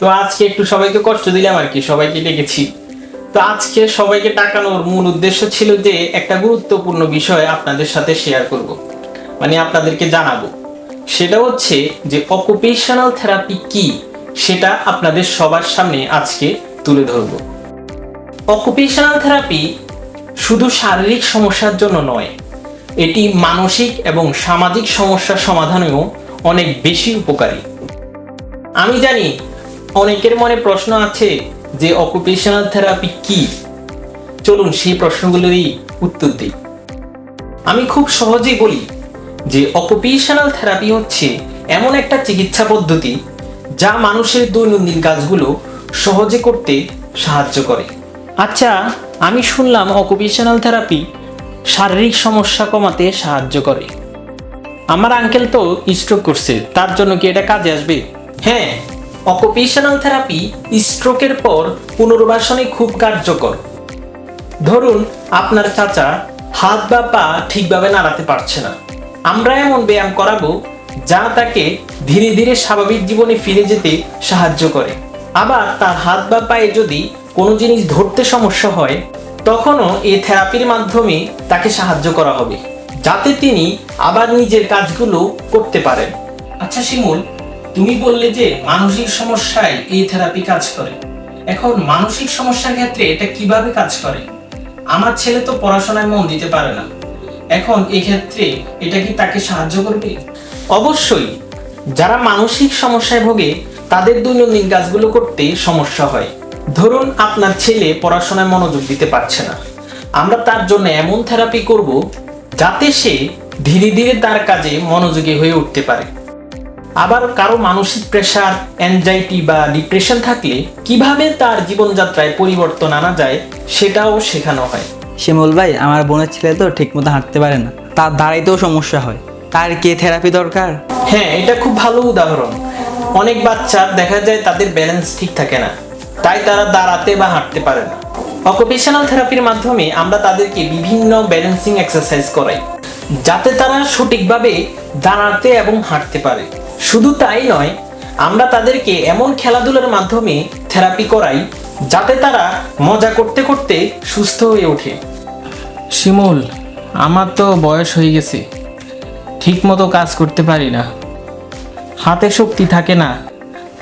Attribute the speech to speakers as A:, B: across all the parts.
A: তো আজকে একটু সবাইকে কষ্ট দিলাম আর কি, সবাইকে ডেকেছি। তো আজকে সবাইকে টাকানোর মূল উদ্দেশ্য ছিল যে একটা গুরুত্বপূর্ণ বিষয় আপনাদের সাথে শেয়ার করব মানে আপনাদেরকে জানাব। সেটা হচ্ছে যে অকুপেশনাল থেরাপি কি, সেটা আপনাদের সবার সামনে আজকে তুলে ধরব। অকুপেশনাল থেরাপি শুধু শারীরিক সমস্যার জন্য নয়, এটি মানসিক এবং সামাজিক সমস্যার সমাধানেও অনেক বেশি উপকারী। আমি জানি অনেকের মনে প্রশ্ন আছে যে অকুপেশনাল থেরাপি কি? চলুন সেই প্রশ্নগুলোরই উত্তর দিই। আমি খুব সহজেই বলি যে অকুপেশনাল থেরাপি হচ্ছে এমন একটা চিকিৎসা পদ্ধতি যা মানুষের দৈনন্দিন কাজগুলো সহজে করতে সাহায্য করে। আচ্ছা আমি শুনলাম অকুপেশনাল থেরাপি শারীরিক সমস্যা কমাতে সাহায্য করে। আমার আঙ্কেল তো স্ট্রোক করছে, তার জন্য কি এটা কাজে আসবে? হ্যাঁ অকুপেশনাল থেরাপি স্ট্রোকের পর পুনর্বাসনে খুব কার্যকর। ধরুন, আপনার চাচা হাত বা পা ঠিকভাবে নাড়াতে পারছে না। আমরা এমন ব্যায়াম করাবো যা তাকে ধীরে ধীরে স্বাভাবিক জীবনে ফিরে যেতে সাহায্য করে। আবার তার হাত বা পায়ে যদি কোনো জিনিস ধরতে সমস্যা হয়, তখনও এই থেরাপির মাধ্যমে তাকে সাহায্য করা হবে, যাতে তিনি আবার নিজের কাজগুলো করতে পারেন। আচ্ছা শিমুল তুমি বললে যে মানসিক সমস্যায় এই থেরাপি কাজ করে। এখন মানসিক সমস্যার ক্ষেত্রে এটা কীভাবে কাজ করে? আমার ছেলে তো পড়াশোনায় মন দিতে পারে না। এখন এই ক্ষেত্রে এটা কি তাকে সাহায্য করবে? অবশ্যই। যারা মানসিক সমস্যায় ভোগে, তাদের দৈনন্দিন কাজগুলো করতে সমস্যা হয়। ধরুন আপনার ছেলে পড়াশোনায় মনোযোগ দিতে পারছে না। আমরা তার জন্য এমন থেরাপি করব যাতে সে ধীরে ধীরে তার কাজে মনোযোগী হয়ে উঠতে পারে। আবার কারও মানসিক প্রেশার অ্যাংজাইটি বা ডিপ্রেশন থাকলে কীভাবে তার জীবনযাত্রায় পরিবর্তন আনা যায় সেটাও শেখানো হয়।
B: শিমুল ভাই আমার বোনের ছেলে তো ঠিকমতো হাঁটতে পারে না। তার দাঁড়াইতেও সমস্যা হয়। তার কে থেরাপি দরকার?
A: হ্যাঁ এটা খুব ভালো উদাহরণ। অনেক বাচ্চার দেখা যায় তাদের ব্যালেন্স ঠিক থাকে না। তাই তারা দাঁড়াতে বা হাঁটতে পারে না। অকুপেশনাল থেরাপির মাধ্যমে আমরা তাদেরকে বিভিন্ন ব্যালেন্সিং এক্সারসাইজ করাই। যাতে তারা সঠিকভাবে দাঁড়াতে এবং হাঁটতে পারে। শুধু তাই নয় আমরা তাদেরকে এমন খেলাধুলার মাধ্যমে থেরাপি করাই যাতে তারা মজা করতে করতে সুস্থ হয়ে ওঠে। শিমুল আমার তো বয়স হয়ে গেছে। ঠিক মতো কাজ করতে পারি না। হাতে শক্তি থাকে না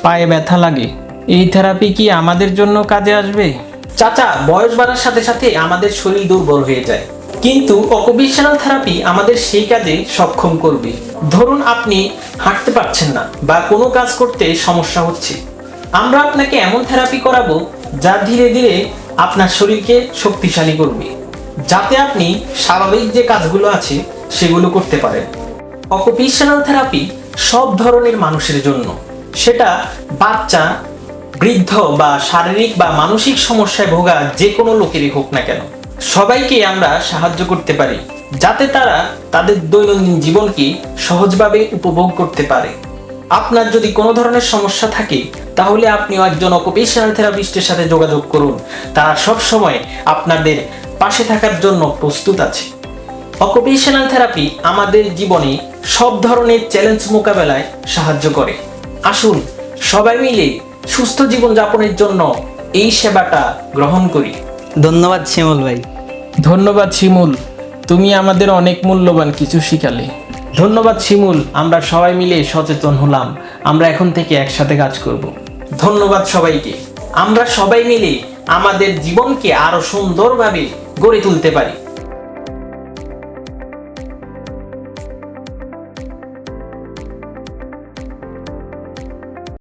A: পায়ে ব্যথা লাগে। এই থেরাপি কি আমাদের জন্য কাজে আসবে? চাচা বয়স বাড়ার সাথে সাথে আমাদের শরীর দুর্বল হয়ে যায়। কিন্তু অকুপেশনাল থেরাপি আমাদের সেই কাজে সক্ষম করবে। ধরুন আপনি হাঁটতে পারছেন না বা কোনো কাজ করতে সমস্যা হচ্ছে। আমরা আপনাকে এমন থেরাপি করাবো যা ধীরে ধীরে আপনার শরীরকে শক্তিশালী করবে, যাতে আপনি স্বাভাবিক যে কাজগুলো আছে সেগুলো করতে পারেন। অকুপেশনাল থেরাপি সব ধরনের মানুষের জন্য। সেটা বাচ্চা, বৃদ্ধ বা শারীরিক বা মানসিক সমস্যায় ভোগা যে কোনো লোকেরই হোক না কেন। সবাইকে আমরা সাহায্য করতে পারি, যাতে তারা তাদের দৈনন্দিন জীবনকে সহজভাবে উপভোগ করতে পারে। আপনার যদি কোনো ধরনের সমস্যা থাকে, তাহলে আপনিও একজন অকুপেশনাল থেরাপিস্টের সাথে যোগাযোগ করুন। তারা সব সময় আপনাদের পাশে থাকার জন্য প্রস্তুত আছে। অকুপেশনাল থেরাপি আমাদের জীবনে সব ধরনের চ্যালেঞ্জ মোকাবেলায় সাহায্য করে। আসুন, সবাই মিলে সুস্থ জীবন যাপনের জন্য এই সেবাটা গ্রহণ করি।
B: ধন্যবাদ শিমুল ভাই।
A: ধন্যবাদ শিমুল, তুমি আমাদের অনেক মূল্যবান কিছু শিখালে। ধন্যবাদ শিমুল, আমরা সবাই মিলে সচেতন হলাম। আমরা এখন থেকে একসাথে কাজ করব। ধন্যবাদ সবাইকে। আমরা সবাই মিলে আমাদের জীবনকে আরও সুন্দরভাবে গড়ে তুলতে পারি।